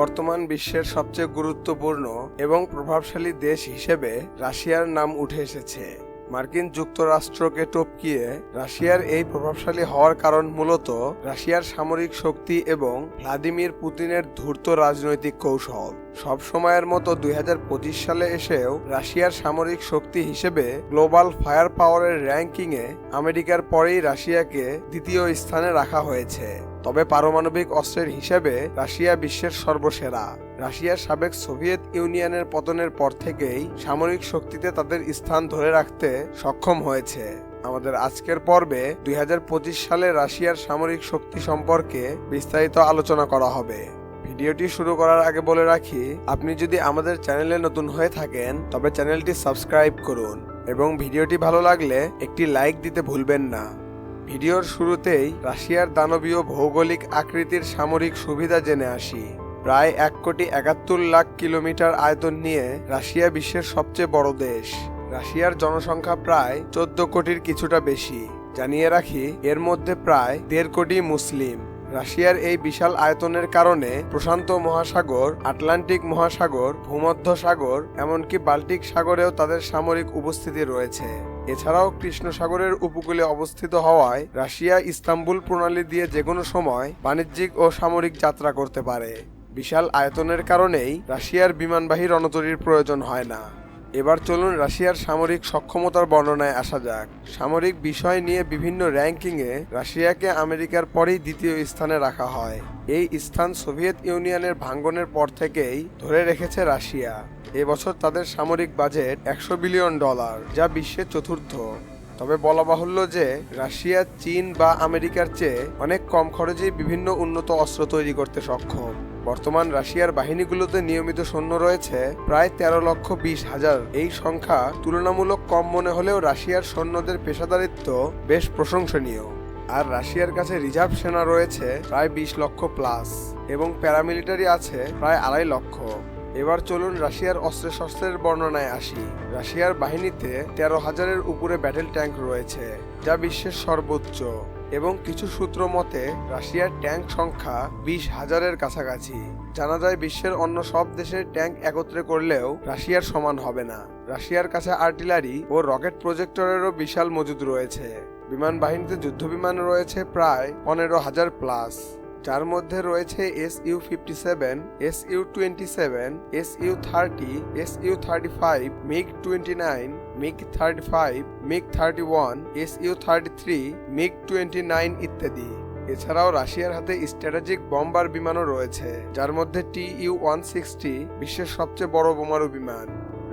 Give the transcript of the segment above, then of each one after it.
বর্তমান বিশ্বের সবচেয়ে গুরুত্বপূর্ণ এবং প্রভাবশালী দেশ হিসেবে রাশিয়ার নাম উঠে এসেছে। মার্কিন যুক্তরাষ্ট্রকে টপকিয়ে রাশিয়ার এই প্রভাবশালী হওয়ার কারণ মূলত রাশিয়ার সামরিক শক্তি এবং ভ্লাদিমির পুতিনের ধূর্ত রাজনৈতিক কৌশল। সব সময়ের মতো দুই হাজার পঁচিশ সালে এসেও রাশিয়ার সামরিক শক্তি হিসেবে গ্লোবাল ফায়ার পাওয়ারের র্যাঙ্কিংয়ে আমেরিকার পরেই রাশিয়াকে দ্বিতীয় স্থানে রাখা হয়েছে। তবে পারমাণবিক অস্ত্রের হিসেবে রাশিয়া বিশ্বের সর্বসেরা। রাশিয়ার সাবেক সোভিয়েত ইউনিয়নের পতনের পর থেকেই সামরিক শক্তিতে তাদের স্থান ধরে রাখতে সক্ষম হয়েছে। আমাদের আজকের পর্বে দুই হাজার পঁচিশ সালে রাশিয়ার সামরিক শক্তি সম্পর্কে বিস্তারিত আলোচনা করা হবে। ভিডিওটি শুরু করার আগে বলে রাখি, আপনি যদি আমাদের চ্যানেলে নতুন হয়ে থাকেন, তবে চ্যানেলটি সাবস্ক্রাইব করুন এবং ভিডিওটি ভালো লাগলে একটি লাইক দিতে ভুলবেন না। ভিডিওর শুরুতেই রাশিয়ার দানবীয় ভৌগোলিক আকৃতির সামরিক সুবিধা জেনে আসি। প্রায় এক কোটি একাত্তর লাখ কিলোমিটার আয়তন নিয়ে রাশিয়া বিশ্বের সবচেয়ে বড় দেশ। রাশিয়ার জনসংখ্যা প্রায় চোদ্দ কোটির কিছুটা বেশি। জানিয়ে রাখি, এর মধ্যে প্রায় দেড় কোটি মুসলিম। রাশিয়ার এই বিশাল আয়তনের কারণে প্রশান্ত মহাসাগর, আটলান্টিক মহাসাগর, ভূমধ্য সাগর, এমনকি বাল্টিক সাগরেও তাদের সামরিক উপস্থিতি রয়েছে। এছাড়াও কৃষ্ণ সাগরের উপকূলে অবস্থিত হওয়ায় রাশিয়া ইস্তাম্বুল প্রণালী দিয়ে যে কোনো সময় বাণিজ্যিক ও সামরিক যাত্রা করতে পারে। বিশাল আয়তনের কারণেই রাশিয়ার বিমানবাহী রণতরীর প্রয়োজন হয় না। এবার চলুন রাশিয়ার সামরিক সক্ষমতার বর্ণনায় আসা যাক। সামরিক বিষয় নিয়ে বিভিন্ন র্যাঙ্কিংয়ে রাশিয়াকে আমেরিকার পরেই দ্বিতীয় স্থানে রাখা হয়। এই স্থান সোভিয়েত ইউনিয়নের ভাঙ্গনের পর থেকেই ধরে রেখেছে রাশিয়া। এবছর তাদের সামরিক বাজেট একশো বিলিয়ন ডলার, যা বিশ্বের চতুর্থ। তবে বলা বাহুল্য যে, রাশিয়া, চীন বা আমেরিকার চেয়ে অনেক কম খরচেই বিভিন্ন উন্নত অস্ত্র তৈরি করতে সক্ষম। বর্তমান রাশিয়ার বাহিনীগুলোতে নিয়মিত সৈন্য রয়েছে প্রায় তেরো লক্ষ বিশ হাজার। এই সংখ্যা তুলনামূলক কম মনে হলেও রাশিয়ার সৈন্যদের পেশাদারিত্ব বেশ প্রশংসনীয়। আর রাশিয়ার কাছে রিজার্ভ সেনা রয়েছে প্রায় বিশ লক্ষ প্লাস এবং প্যারামিলিটারি আছে প্রায় আড়াই লক্ষ। এবার চলুন রাশিয়ার অস্ত্র শস্ত্রের বর্ণনায় আসি। রাশিয়ার বাহিনীতে তেরো হাজারের উপরে ব্যাটেল ট্যাঙ্ক রয়েছে, যা বিশ্বের সর্বোচ্চ। এবং কিছু সূত্র মতে, রাশিয়ার ট্যাঙ্ক সংখ্যা বিশ হাজারের কাছাকাছি। জানা যায় বিশ্বের অন্য সব দেশের ট্যাঙ্ক একত্রে করলেও রাশিয়ার সমান হবে না। রাশিয়ার কাছে আর্টিলারি ও রকেট প্রজেক্টরেরও বিশাল মজুদ রয়েছে। বিমান বাহিনীতে যুদ্ধবিমান রয়েছে প্রায় পনেরো হাজার প্লাস। যার মধ্যে রয়েছে S U fifty seven S U twenty seven S U thirty S U thirty five MiG twenty nine MiG thirty five MiG thirty one S U thirty three MiG twenty nine ইত্যাদি। এছাড়াও রাশিয়ার হাতে strategic bomber বিমানও রয়েছে, যার মধ্যে T U one sixty বিশ্বের সবচেয়ে বড় বোমারু বিমান।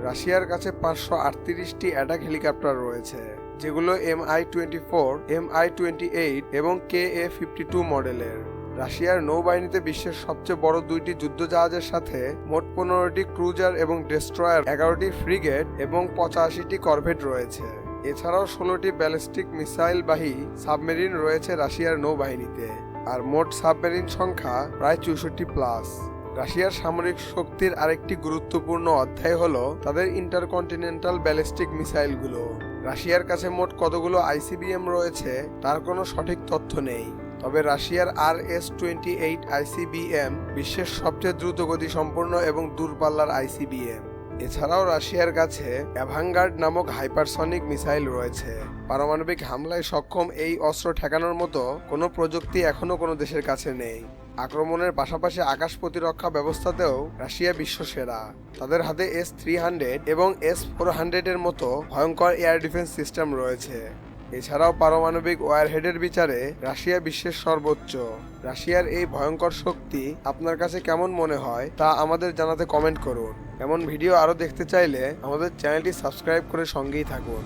রাশিয়ার কাছে পাঁচশো আটত্রিশটি অ্যাটাক হেলিকপ্টার রয়েছে, যেগুলো M I twenty four M I twenty eight এবং কে এ ফিফটি টু মডেলের। রাশিয়ার নৌবাহিনীতে বিশ্বের সবচেয়ে বড় দুইটি যুদ্ধজাহাজের সাথে মোট পনেরোটি ক্রুজার এবং ডেস্ট্রয়ার, এগারোটি ফ্রিগেট এবং পঁচাশিটি করভেট রয়েছে। এছাড়াও ষোলোটি ব্যালিস্টিক মিসাইলবাহী সাবমেরিন রয়েছে রাশিয়ার নৌবাহিনীতে, আর মোট সাবমেরিন সংখ্যা প্রায় চৌষট্টি প্লাস। রাশিয়ার সামরিক শক্তির আরেকটি গুরুত্বপূর্ণ অধ্যায় হল তাদের ইন্টারকন্টিনেন্টাল ব্যালিস্টিক মিসাইলগুলো। রাশিয়ার কাছে মোট কতগুলো আইসিবিএম রয়েছে, তার কোনো সঠিক তথ্য নেই। তবে রাশিয়ার R S twenty eight ICBM বিশ্বের সবচেয়ে দ্রুতগতি সম্পন্ন এবং দূরপাল্লার আইসিবিএম। এছাড়াও রাশিয়ার কাছে অ্যাভাঙ্গার্ড নামক হাইপারসনিক মিসাইল রয়েছে। পারমাণবিক হামলায় সক্ষম এই অস্ত্র ঠেকানোর মতো কোনো প্রযুক্তি এখনও কোনো দেশের কাছে নেই। আক্রমণের পাশাপাশি আকাশ প্রতিরক্ষা ব্যবস্থাতেও রাশিয়া বিশ্ব সেরা। তাদের হাতে এস থ্রি হান্ড্রেড এবং এস ফোর হান্ড্রেডের মতো ভয়ঙ্কর এয়ার ডিফেন্স সিস্টেম রয়েছে। এছাড়াও পারমাণবিক ওয়ারহেডের বিচারে রাশিয়া বিশ্বের সর্বোচ্চ। রাশিয়ার এই ভয়ঙ্কর শক্তি আপনার কাছে কেমন মনে হয় তা আমাদের জানাতে কমেন্ট করুন। এমন ভিডিও আরও দেখতে চাইলে আমাদের চ্যানেলটি সাবস্ক্রাইব করে সঙ্গেই থাকুন।